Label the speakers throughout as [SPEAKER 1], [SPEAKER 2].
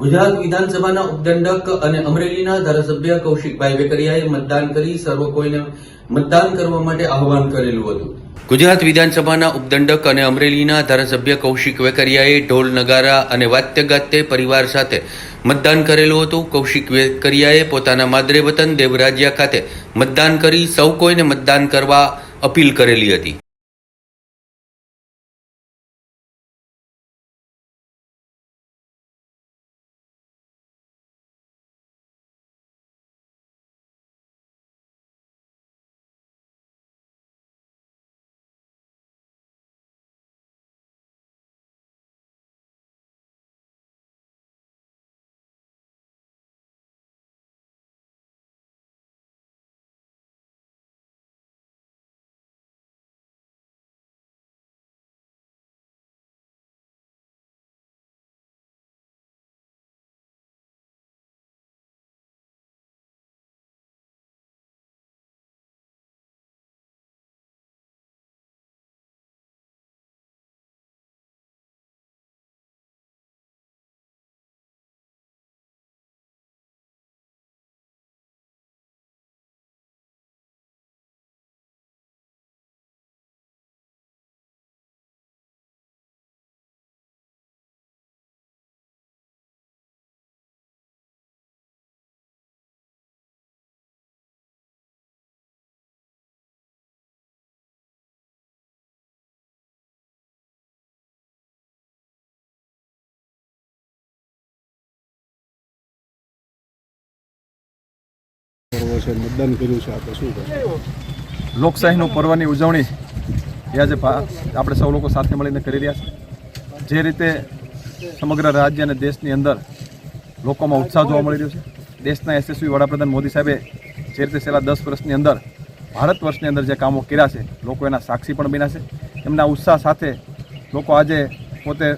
[SPEAKER 1] ગુજરાત વિધાનસભાના ઉપદંડક અને અમરેલીના ધારાસભ્ય કૌશિકભાઈ વેકરિયાએ મતદાન કરી સર્વ કોઈને મતદાન કરવા માટે આહવાન કરેલું હતું. ગુજરાત વિધાનસભાના ઉપદંડક અને અમરેલીના ધારાસભ્ય કૌશિક વેકરિયાએ ઢોલ નગારા અને વાત્યગાત્ય ગાતે પરિવાર સાથે મતદાન કરેલું હતું. કૌશિક વેકરિયાએ પોતાના માદરે વતન દેવરાજ્યા ખાતે મતદાન કરી સૌ કોઈને મતદાન કરવા અપીલ કરેલી હતી.
[SPEAKER 2] છે, મતદાન કર્યું છે, આપણે શું કહેશો
[SPEAKER 3] લોકશાહીનું પર્વની ઉજવણી એ આજે આપણે સૌ લોકો સાથે મળીને કરી રહ્યા છે. જે રીતે સમગ્ર રાજ્ય અને દેશની અંદર લોકોમાં ઉત્સાહ જોવા મળી રહ્યો છે. દેશના યશસ્વી વડાપ્રધાન મોદી સાહેબે જે રીતે છેલ્લા દસ વર્ષની અંદર ભારત વર્ષની અંદર જે કામો કર્યા છે, લોકો એના સાક્ષી પણ બન્યા છે. એમના ઉત્સાહ સાથે લોકો આજે પોતે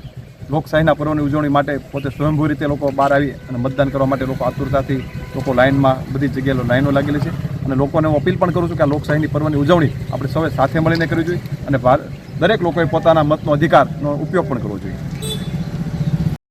[SPEAKER 3] લોકશાહીના પર્વની ઉજવણી માટે પોતે સ્વયંભૂ રીતે લોકો બહાર આવી અને મતદાન કરવા માટે લોકો આતુરતાથી લોકો લાઇનમાં બધી જગ્યાએ લાઇનો લાગેલી છે. અને લોકોને હું અપીલ પણ કરું છું કે આ લોકશાહીની પર્વની ઉજવણી આપણે સૌએ સાથે મળીને કરવી જોઈએ અને દરેક લોકોએ પોતાના મતનો અધિકારનો ઉપયોગ પણ કરવો જોઈએ.